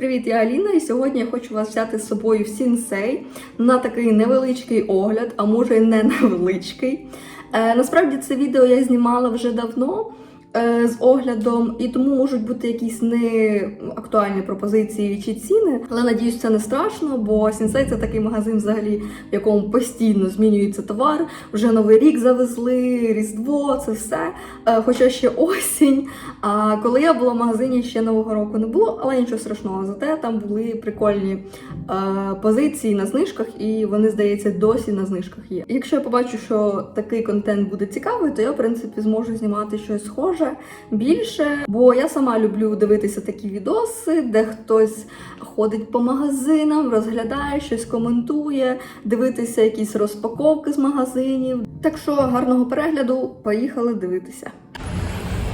Привіт, я Аліна, і сьогодні я хочу вас взяти з собою в сінсей на такий невеличкий огляд, а може й не невеличкий. Е, насправді це відео я знімала вже давно з оглядом, і тому можуть бути якісь не актуальні пропозиції чи ціни. Але надіюсь, це не страшно, бо сінсей це такий магазин, взагалі, в якому постійно змінюється товар. Вже новий рік завезли, Різдво, це все. Е, хоча ще осінь. А коли я була в магазині, ще нового року не було, але нічого страшного. Зате там були прикольні е, позиції на знижках, і вони, здається, досі на знижках є. Якщо я побачу, що такий контент буде цікавий, то я в принципі зможу знімати щось схоже більше. Бо я сама люблю дивитися такі відоси, де хтось ходить по магазинам, розглядає щось, коментує, дивитися якісь розпаковки з магазинів. Так що гарного перегляду, поїхали дивитися.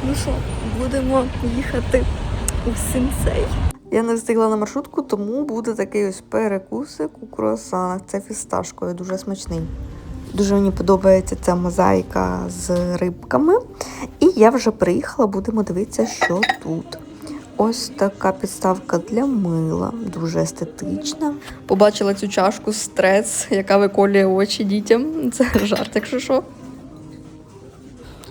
Ну що, будемо їхати у сенсей. Я не встигла на маршрутку, тому буде такий ось перекусик у круасанах. Це фісташковий, дуже смачний. Дуже мені подобається ця мозаїка з рибками. І я вже приїхала, будемо дивитися, що тут. Ось така підставка для мила, дуже естетична. Побачила цю чашку стрес, яка виколює очі дітям. Це жарт, якщо що.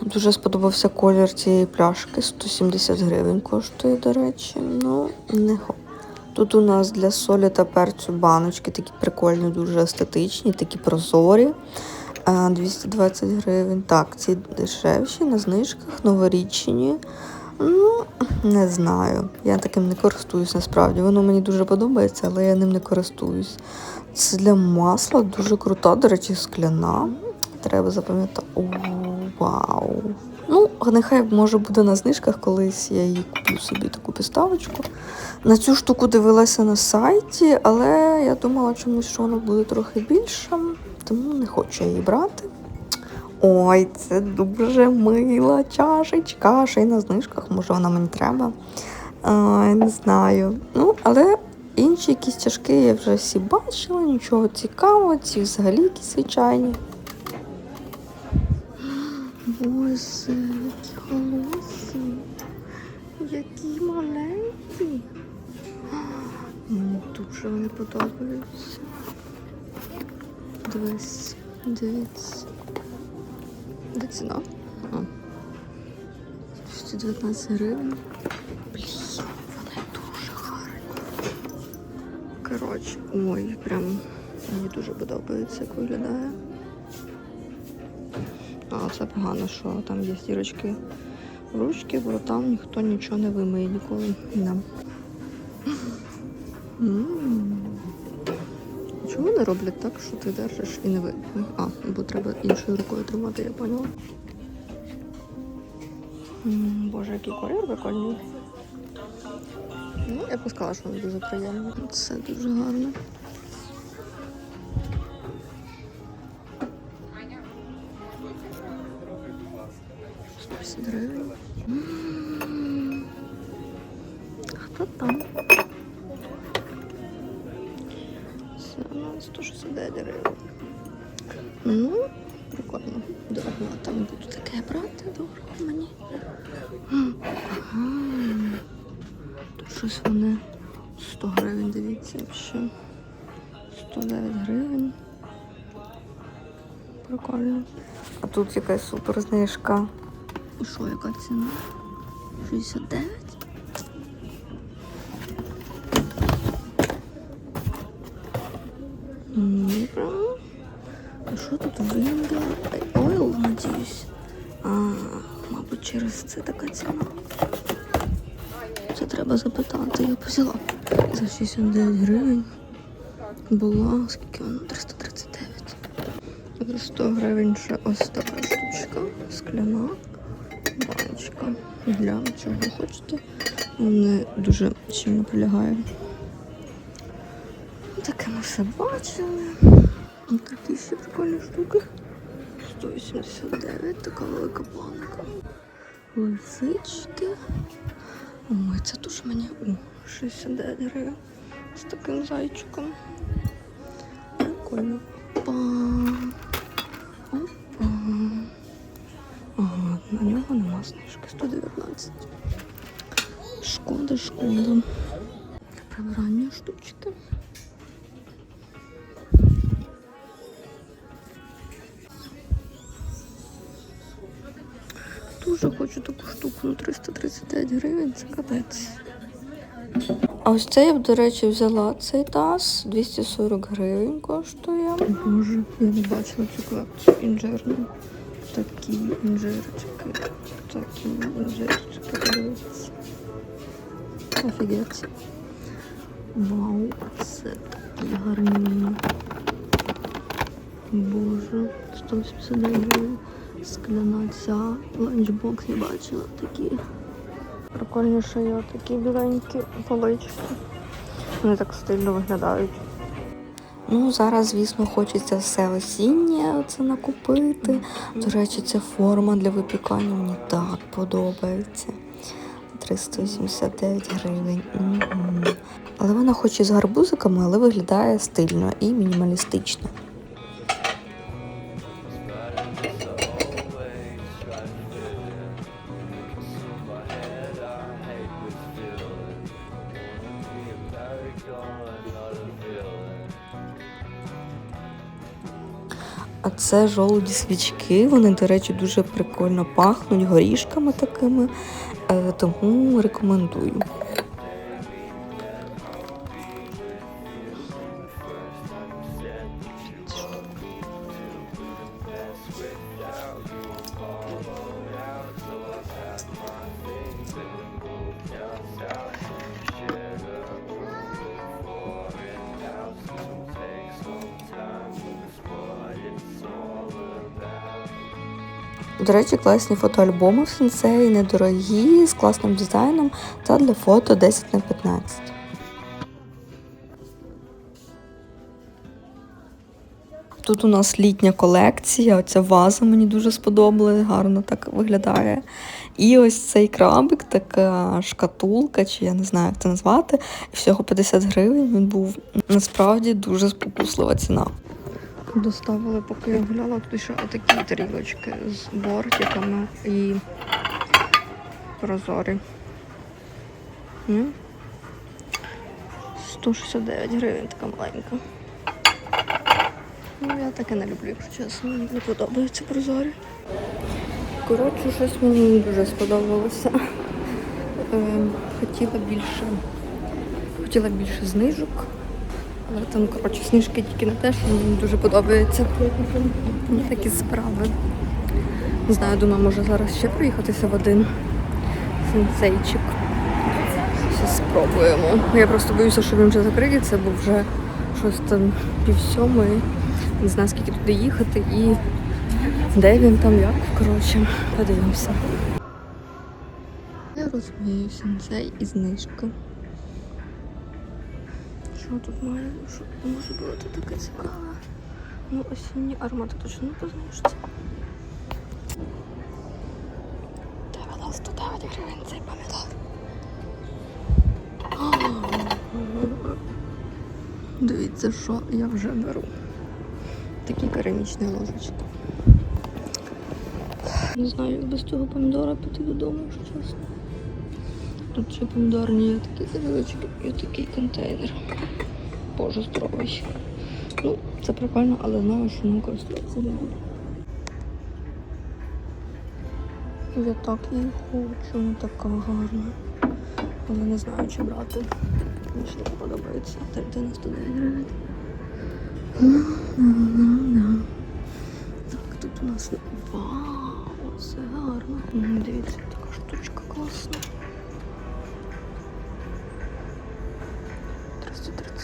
Дуже сподобався колір цієї пляшки. 170 гривень коштує, до речі. Ну, не хо. Тут у нас для солі та перцю баночки такі прикольні, дуже естетичні, такі прозорі. 220 гривень. Так, ці дешевші на знижках, новорічні. Ну, не знаю. Я таким не користуюсь насправді. Воно мені дуже подобається, але я ним не користуюсь. Це для масла дуже крута, до речі, скляна. Треба запам'ятати. О, вау. Нехай може буде на знижках, колись я її куплю собі таку підставочку. На цю штуку дивилася на сайті, але я думала чомусь, що вона буде трохи більша, тому не хочу її брати. Ой, це дуже мила чашечка, ще й на знижках, може вона мені треба. Ай, не знаю. Ну, але інші якісь чашки я вже всі бачила, нічого цікавого, ці взагалі якісь звичайні. Боже, холосі, які маленькі. Мені дуже вони подобаються. Дивись, дивіться. Де ціна? 219 гривень. Блін, вони дуже гарні. Коротше, ой, прям мені дуже подобається, як виглядає. А це погано, що там є стірочки ручки, бо там ніхто нічого не вимиє ніколи. Да. Чому вони роблять так, що ти держиш і не видно? А, бо треба іншою рукою тримати, я поняла. Боже, який колір прикольний. Ну, я б сказала, що він дуже приємний. Це дуже гарно. 150 гривень. Хто там? Це у нас 169 гривень. Ну, прикольно. Дорого. Там буду таке брати, дорого мені. Ага. Тут щось вони 100 гривень, дивіться, взагалі. 109 гривень. Прикольно. А тут якась супер знижка. І що, яка ціна? 69? Ні, прям. А що тут винда? Ойл, надіюсь. А, мабуть, через це така ціна. Це треба запитати. Я взяла за 69 гривень. Була, скільки вона? 339. За 100 гривень ще ось штучка. Скляна баночка. Для чого хочете. Не дуже сильно полягає. Таке ми все бачили. Ось такі ще прикольні штуки. 189, така велика банка. Лисички. Ой, це дуже мені. О, 69 гривень. З таким зайчиком. Прикольно. Опа. Опа. На нього нема знижки. 119. Шкода, шкода. прибирання штучки. Дуже хочу таку штуку, ну 339 гривень, це капець. А ось це я б, до речі, взяла цей таз. 240 гривень коштує. Боже, я не бачила цю колекцію інжирну. Такі інжирчики. Такі інжирчики. Подивіться. Офігеть. Вау, це такі гарні. Боже, 189 гривень. Скляна ця ланчбокс я бачила такі. Прикольніше є такі біленькі полички. Вони так стильно виглядають. Ну, зараз, звісно, хочеться все осіннє це накупити. До речі, ця форма для випікання мені так подобається. 389 гривень. Але вона хоч і з гарбузиками, але виглядає стильно і мінімалістично. Це жолуді свічки. Вони, до речі, дуже прикольно пахнуть горішками такими, е, тому рекомендую. До речі, класні фотоальбоми в сенсеї, недорогі, з класним дизайном та для фото 10 на 15. Тут у нас літня колекція, оця ваза мені дуже сподобалась, гарно так виглядає. І ось цей крабик, така шкатулка, чи я не знаю, як це назвати. Всього 50 гривень він був насправді дуже спокуслива ціна. Доставили, поки я гуляла, тут ще отакі тарілочки з бортиками і прозорі. 169 гривень така маленька. Ну, я таке не люблю, якщо чесно, мені не подобаються прозорі. Коротше, щось мені дуже сподобалося. Ем, хотіла більше, хотіла більше знижок. Але там, коротше, сніжки тільки на те, що мені дуже подобається. Такі справи. Не знаю, думаю, може зараз ще проїхатися в один сенсейчик. Все спробуємо. Я просто боюся, що він вже закриється, бо вже щось там пів сьомої. Не знаю, скільки туди їхати і де він там, як. Коротше, подивимося. Я розумію сенсей і знижка. Що тут має може бути таке цікаве? Ну, осінні аромати точно не позначиться. 99 гривень цей помідор. Дивіться, що я вже беру. Такі керамічні ложечки. Не знаю, як без цього помідора піти додому, якщо чесно. Тут ще помідорні є такі тарілочки і такий контейнер. Боже здоровий. Ну, це прикольно, але знаю, що ним користуватися не буду. Я так її хочу, вона така гарна. Але не знаю, чи брати. Мені ще не подобається. 99 гривень. Так, тут у нас вау, це гарно. Дивіться, така штучка класна.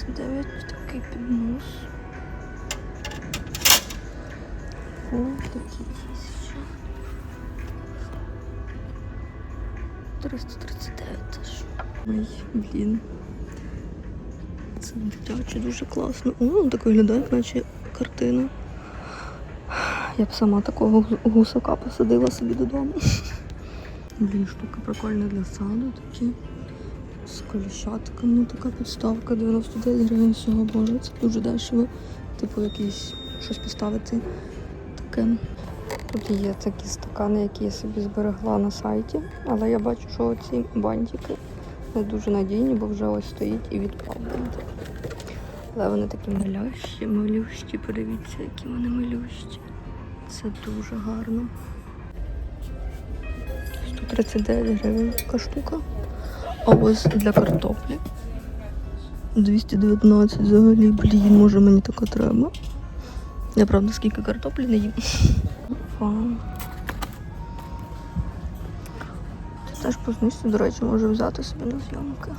339, такий піднос. О, такі ще. 339 теж. Ой, блін. Це дитяче дуже класно. О, так виглядає, наче картина. Я б сама такого гусака посадила собі додому. Блін, штука прикольна для саду такі. З коліщатками, ну така підставка 99 гривень всього, боже, це дуже дешево. Типу якийсь щось поставити таке. Тут є такі стакани, які я собі зберегла на сайті, але я бачу, що ці бантики Не дуже надійні, бо вже ось стоїть і відпав. Але вони такі малющі, малющі. Подивіться, які вони малющі. Це дуже гарно. 139 гривень така штука. Ось для картоплі. 219 взагалі, блін, може мені така треба. Я правда скільки картоплі не їм. Теж по знижці, до речі, можу взяти собі на зйомки.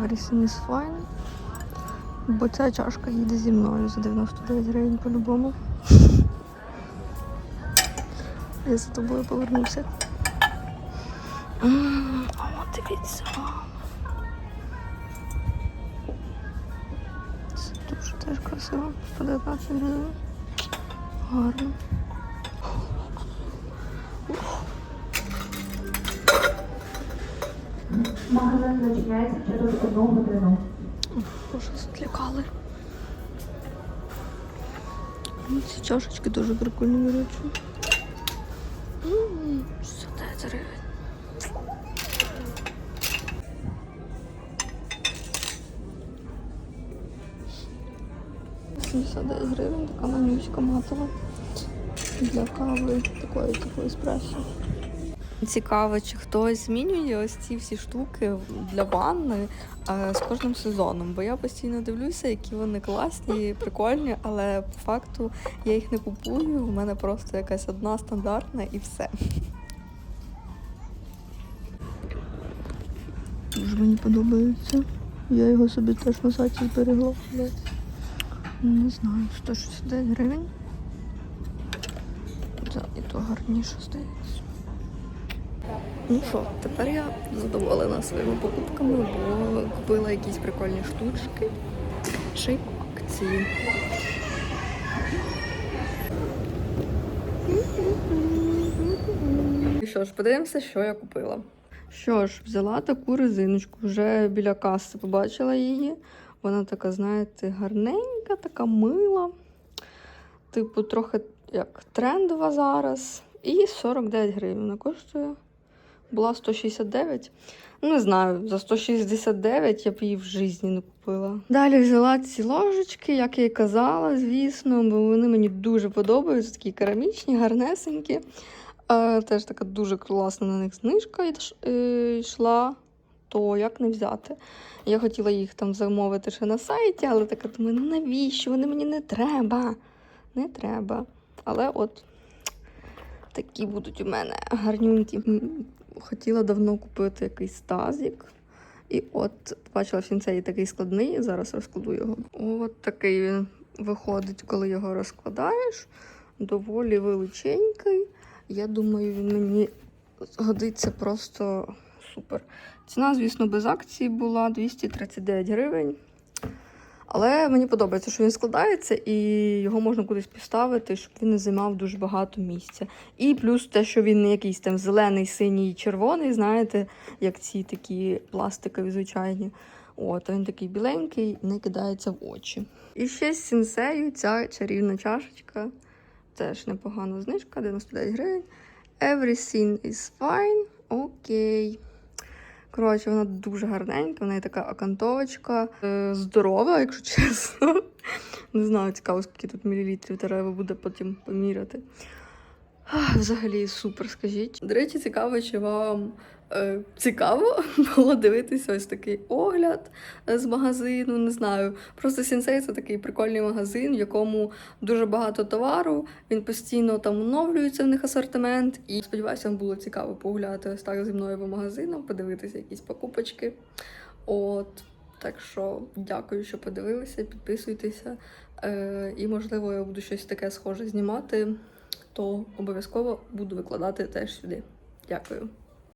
Everything is fine. Бо ця чашка їде зі мною за 99 гривень по-любому. Я за тобою повернуся. М, О, дивіться. Це дуже теж красиво. По 19 гривень. Гарно. Магазин зачиняється через одну годину. Боже, злякали. Ну, Ці чашечки дуже прикольні, до речі. 109 гривень. «79 гривень, така манюська матова для кави, такої такої еспресо. Цікаво, чи хтось змінює ось ці всі штуки для ванни е, з кожним сезоном. Бо я постійно дивлюся, які вони класні, прикольні, але по факту я їх не купую. У мене просто якась одна стандартна і все. Дуже мені подобається. Я його собі теж на сайті зберегла. Не знаю, 169 гривень. Це і то гарніше здається. Ну що, тепер я задоволена своїми покупками, бо купила якісь прикольні штучки. Й акції. І що ж, подивимося, що я купила. Що ж, взяла таку резиночку, вже біля каси побачила її. Вона така, знаєте, гарненька, така мила. Типу, трохи як трендова зараз. І 49 гривень вона коштує. Була 169. Ну, Не знаю, за 169 я б її в житті не купила. Далі взяла ці ложечки, як я й казала, звісно, бо вони мені дуже подобаються, такі керамічні, гарнесенькі. Е, теж така дуже класна на них знижка е, йшла, то як не взяти. Я хотіла їх там замовити ще на сайті, але така думаю, ну навіщо? Вони мені не треба. Не треба. Але от такі будуть у мене гарнюнькі. Хотіла давно купити якийсь тазик. І от бачила в сінцеї такий складний, зараз розкладу його. От такий він виходить, коли його розкладаєш. Доволі величенький. Я думаю, він мені годиться просто супер. Ціна, звісно, без акції була 239 гривень. Але мені подобається, що він складається і його можна кудись поставити, щоб він не займав дуже багато місця. І плюс те, що він не якийсь там зелений, синій, червоний, знаєте, як ці такі пластикові звичайні. От, він такий біленький, не кидається в очі. І ще з сінсею ця чарівна чашечка. Теж непогана знижка, 99 гривень. Everything is fine. Окей. Коротше, вона дуже гарненька, в неї така окантовочка. Е, здорова, якщо чесно. Не знаю, цікаво, скільки тут мілілітрів треба буде потім поміряти. Взагалі супер, скажіть. До речі, цікаво, чи вам цікаво було дивитися ось такий огляд е, з магазину. Не знаю. Просто Сінсей це такий прикольний магазин, в якому дуже багато товару. Він постійно там оновлюється в них асортимент. І сподіваюся, вам було цікаво погуляти ось так зі мною по магазинам, подивитися якісь покупочки. От. Так що дякую, що подивилися, підписуйтеся. Е, і, можливо, я буду щось таке схоже знімати, то обов'язково буду викладати теж сюди. Дякую.